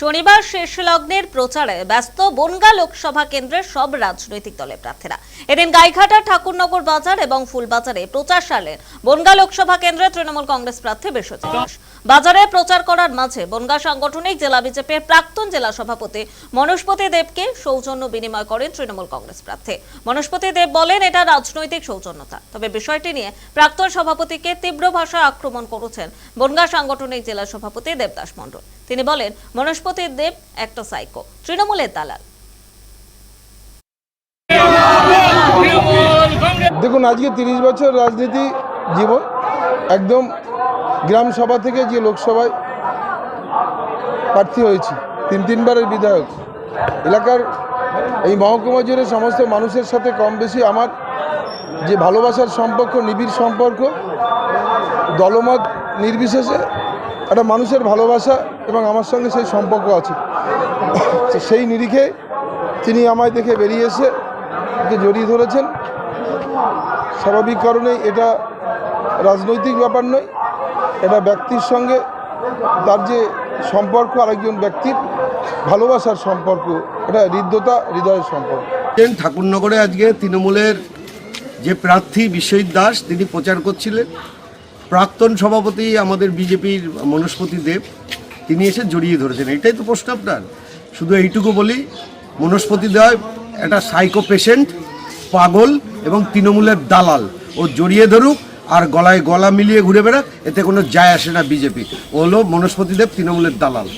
শনিবার শেষ লগ্নের প্রচারে ব্যস্ত বনগা লোকসভা কেন্দ্রের সব রাজনৈতিক দলের প্রার্থীরা। এদিন গাইঘাটা, ঠাকুরনগর বাজার এবং ফুলবাজারে প্রচার সারলেন বনগা লোকসভা কেন্দ্রের তৃণমূল কংগ্রেস প্রার্থী বিশ্বজিৎ। বাজারে প্রচার করার মাঝে বনগা সাংগঠনিক জেলা বিজেপির প্রাক্তন জেলা সভাপতি মনোজপতি দেবকে সৌজন্য বিনিময় করেন তৃণমূল কংগ্রেস প্রার্থী। মনোজপতি দেব বলেন, এটা রাজনৈতিক সৌজন্যতা। তবে বিষয়টি নিয়ে প্রাক্তন সভাপতিকে তীব্র ভাষায় আক্রমণ করেছেন বনগা সাংগঠনিক জেলা সভাপতি দেবদাস মণ্ডল। তিনি বলেন মনোজপতি দেব, একটা সাইকো তৃণমূলের দালাল। দেখুন, আজকে তিরিশ বছর রাজনীতি জীবন, একদম গ্রাম সভা থেকে যে লোকসভায় প্রার্থী হয়েছি, তিন তিনবারের বিধায়ক। এলাকার এই মহকুমা জুড়ে সমস্ত মানুষের সাথে কম বেশি আমার যে ভালোবাসার সম্পর্ক, নিবিড় সম্পর্ক, দলমত নির্বিশেষে, একটা মানুষের ভালোবাসা এবং আমার সঙ্গে সেই সম্পর্ক আছে। সেই নিরিখে তিনি আমায় দেখে বেরিয়ে এসে জড়িয়ে ধরেছেন। স্বাভাবিক কারণে এটা রাজনৈতিক ব্যাপার নয়, এটা ব্যক্তির সঙ্গে তার যে সম্পর্ক, আরেকজন ব্যক্তির ভালোবাসার সম্পর্ক, এটা হৃদ্যতা, হৃদয়ের সম্পর্ক। ঠাকুরনগরে আজকে তৃণমূলের যে প্রার্থী বিশ্বজিৎ দাস, তিনি প্রচার করছিলেন। প্রাক্তন সভাপতি আমাদের বিজেপির মনস্পতি দেব। তিনি এসে জড়িয়ে ধরেছেন। এটাই তো প্রশ্ন আপনার। শুধু এইটুকু বলি, মনস্পতি দেয় একটা সাইকো পেশেন্ট পাগল এবং তৃণমূলের দালাল। ও জড়িয়ে ধরুক আর গলায় গলা মিলিয়ে ঘুরে বেড়াক, এতে কোনো যায় আসে না বিজেপি। ও হলো মনস্পতি দেব, তৃণমূলের দালাল।